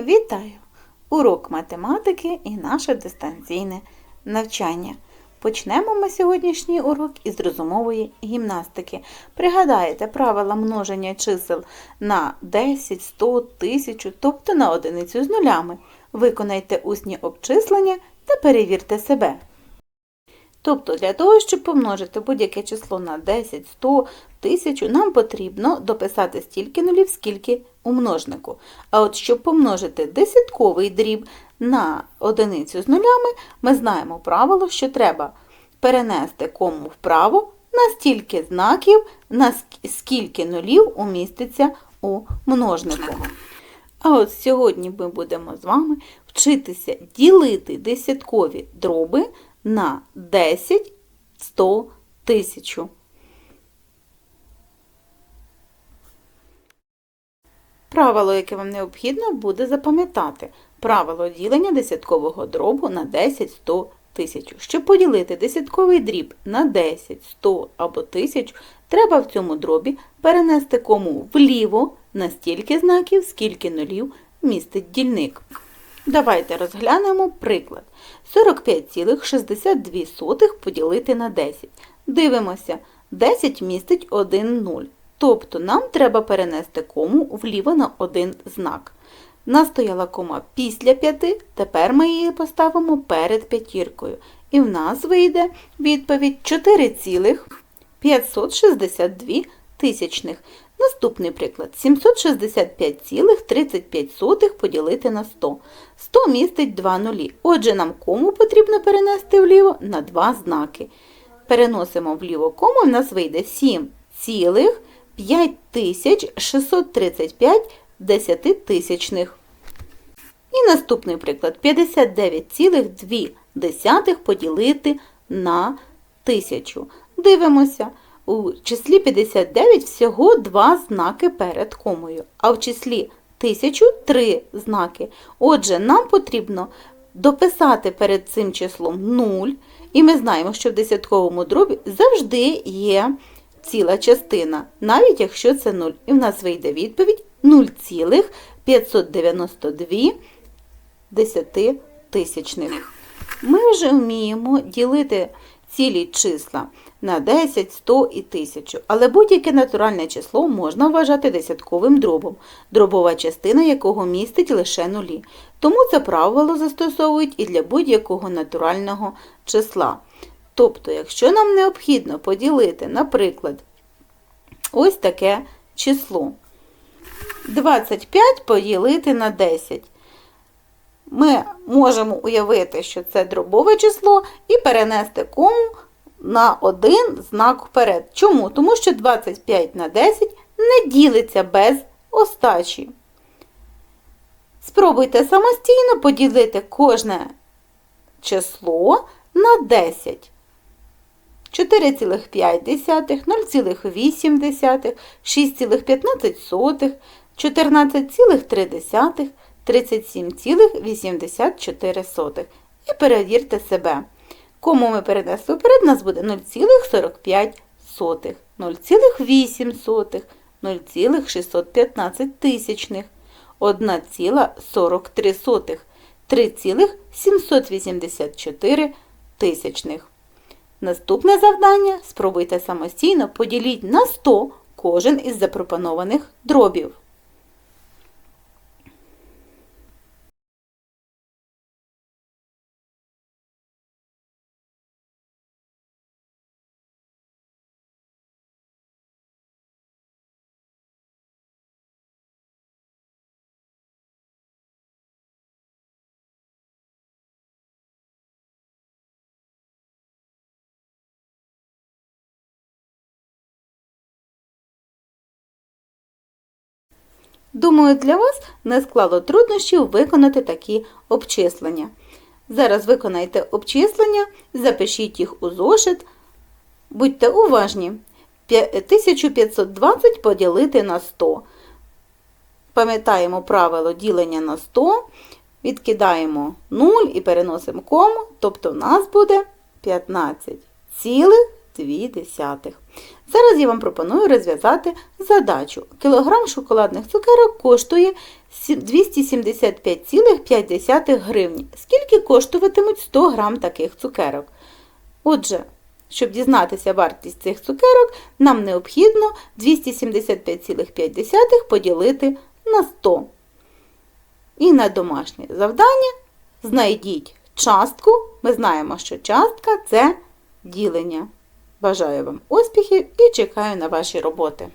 Вітаю! Урок математики і наше дистанційне навчання. Почнемо ми сьогоднішній урок із розумової гімнастики. Пригадаєте правила множення чисел на 10, 100, 1000, тобто на одиницю з нулями. Виконайте усні обчислення та перевірте себе. Тобто для того, щоб помножити будь-яке число на 10, 100, 1000, нам потрібно дописати стільки нулів, скільки у множнику. А от щоб помножити десятковий дріб на одиницю з нулями, ми знаємо правило, що треба перенести кому вправо на стільки знаків, на скільки нулів уміститься у множнику. А от сьогодні ми будемо з вами вчитися ділити десяткові дроби на 10, 100, 1000. Правило, яке вам необхідно буде запам'ятати. Правило ділення десяткового дробу на 10, 100, 1000. Щоб поділити десятковий дріб на 10, 100 або 1000, треба в цьому дробі перенести кому вліво на стільки знаків, скільки нулів містить дільник. Давайте розглянемо приклад. 45,62 поділити на 10. Дивимося, 10 містить 1 0. Тобто нам треба перенести кому вліво на один знак. В нас стояла кома після 5, тепер ми її поставимо перед п'ятіркою. І в нас вийде відповідь 4,562 тисячних. Наступний приклад. 765,35 поділити на 100. 100 містить 2 нулі. Отже, нам кому потрібно перенести вліво на два знаки. Переносимо вліво кому, в нас вийде 7,5635 десятитисячних. І наступний приклад. 59,2 поділити на 1000. Дивимося. У числі 59 всього два знаки перед комою, а в числі 1000 три знаки. Отже, нам потрібно дописати перед цим числом 0, і ми знаємо, що в десятковому дробі завжди є ціла частина, навіть якщо це 0. І в нас вийде відповідь 0,592 десятитисячних. Ми вже вміємо ділити цілі числа на 10, 100 і 1000, але будь-яке натуральне число можна вважати десятковим дробом, дробова частина якого містить лише нулі. Тому це правило застосовують і для будь-якого натурального числа. Тобто, якщо нам необхідно поділити, наприклад, ось таке число. 25 поділити на 10. Ми можемо уявити, що це дробове число, і перенести кому на один знак вперед. Чому? Тому що 25 на 10 не ділиться без остачі. Спробуйте самостійно поділити кожне число на 10. 4,5, 0,8, 6,15, 14,3, 37,84. І перевірте себе. Кому ми перенесли вперед, нас буде 0,45, 0,8, 0,615 тисячних, 1,43, 3,784 тисячних. Наступне завдання спробуйте самостійно поділіть на 100 кожен із запропонованих дробів. Думаю, для вас не склало труднощів виконати такі обчислення. Зараз виконайте обчислення, запишіть їх у зошит. Будьте уважні. 1520 поділити на 100. Пам'ятаємо правило ділення на 100, відкидаємо 0 і переносимо кому, тобто в нас буде 15 цілих 0,2. Зараз я вам пропоную розв'язати задачу. Кілограм шоколадних цукерок коштує 275,5 гривні. Скільки коштуватимуть 100 грам таких цукерок? Отже, щоб дізнатися вартість цих цукерок, нам необхідно 275,5 поділити на 100. І на домашнє завдання знайдіть частку. Ми знаємо, що частка це ділення. Бажаю вам успіхів і чекаю на ваші роботи.